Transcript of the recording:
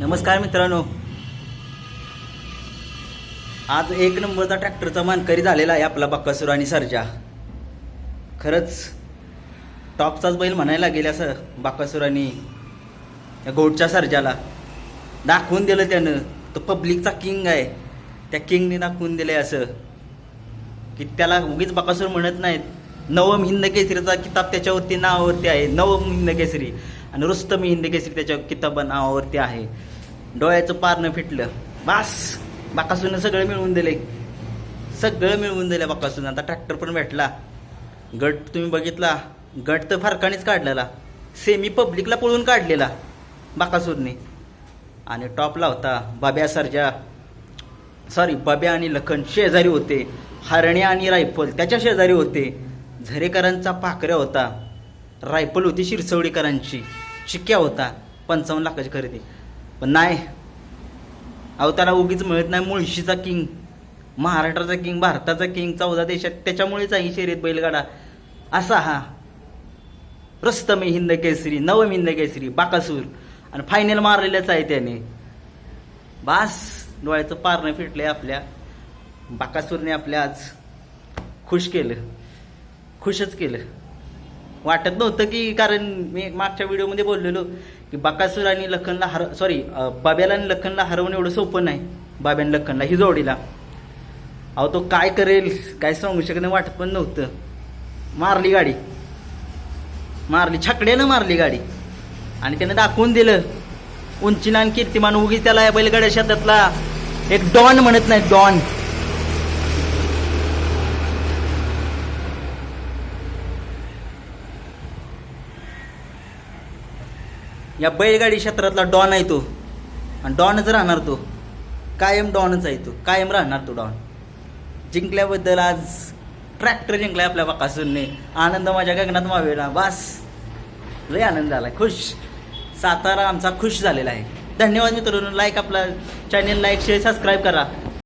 नमस्कार मित्रांनो. आज एक नंबरचा ट्रॅक्टरचा मानकरी झालेला आहे आपला बक्कासूर आणि सर्जा. खरंच टॉपचाच बैल म्हणायला गेले असं बाकासूर आणि त्या गोडच्या दाखवून दिलं त्यानं. तो पब्लिकचा किंग आहे. त्या किंगने दाखवून दिलंय असं. की त्याला उगीच बाकासूर म्हणत नाहीत. नवम हिंद केसरीचा किताब त्याच्यावरती नावावरती आहे. नवम हिंद केसरी. आणि रुस्तम हिंदी केसरी त्याच्या किताबा नावावरती आहे. डोळ्याचं पारणं फिटलं. बास! बाकासून सगळं मिळवून दिले सगळं मिळवून दिलं बाकासून आता ट्रॅक्टर पण भेटला. गट तुम्ही बघितला? गट तर फरकानेच काढलेला. सेमी पब्लिकला पळून काढलेला बाकासूरने. आणि टॉपला होता बाब्या सरजा. सॉरी बब्या आणि लखन शेजारी होते. हरणे आणि रायफल त्याच्या शेजारी होते. झरेकरांचा पाकऱ्या होता. रायफल होती शिरसवडीकरांची. शिक्क्या होता. पंचावन्न लाखाची खरेदी. पण नाही. अहो त्याला उगीच मिळत नाही मुळशीचा किंग. महाराष्ट्राचा किंग भारताचा किंग चौदा देशात. त्याच्यामुळेच आहे शर्यत बैलगाडा. असा हा. रस्तमे हिंद केसरी नवम हिंद केसरी बाकासूर. आणि फायनल मारलेल्याच आहे त्याने. बास डोळ्याचं पारणं फिटलंय आपल्या. बाकासूरने आपल्या आज खुश केलं. खुशच केलं. वाटत नव्हतं की कारण मी मागच्या व्हिडिओमध्ये बोललेलो की बकासूर आणि लखनला हर सॉरी बाब्याला आणि लखनला हरवणं एवढं सोपं नाही बाब्यान लखनला ही जोडीला. अहो तो काय करेल काय सांगू शकणं वाटत पण नव्हतं. मारली गाडी. मारली छकड्यानं मारली गाडी. आणि त्यानं दाखवून दिलं उंचीनान कीर्तिमान उगी त्याला या बैलगाड्या शेतातला एक डॉन म्हणत नाही डॉन. या बैलगाडी क्षेत्रातला डॉन आहे तो. आणि डॉनच राहणार तो. कायम डॉनच आहे तो. कायम राहणार तो डॉन. जिंकल्याबद्दल आज ट्रॅक्टर जिंकलाय आपल्या बाकासूरने आनंद माझ्या गगनात मावेला. बास लय आनंद झाला खुश. सातारा आमचा खुश झालेला आहे. धन्यवाद मित्रांनो. लाईक आपला चॅनेल लाईक शेअर सबस्क्राईब करा.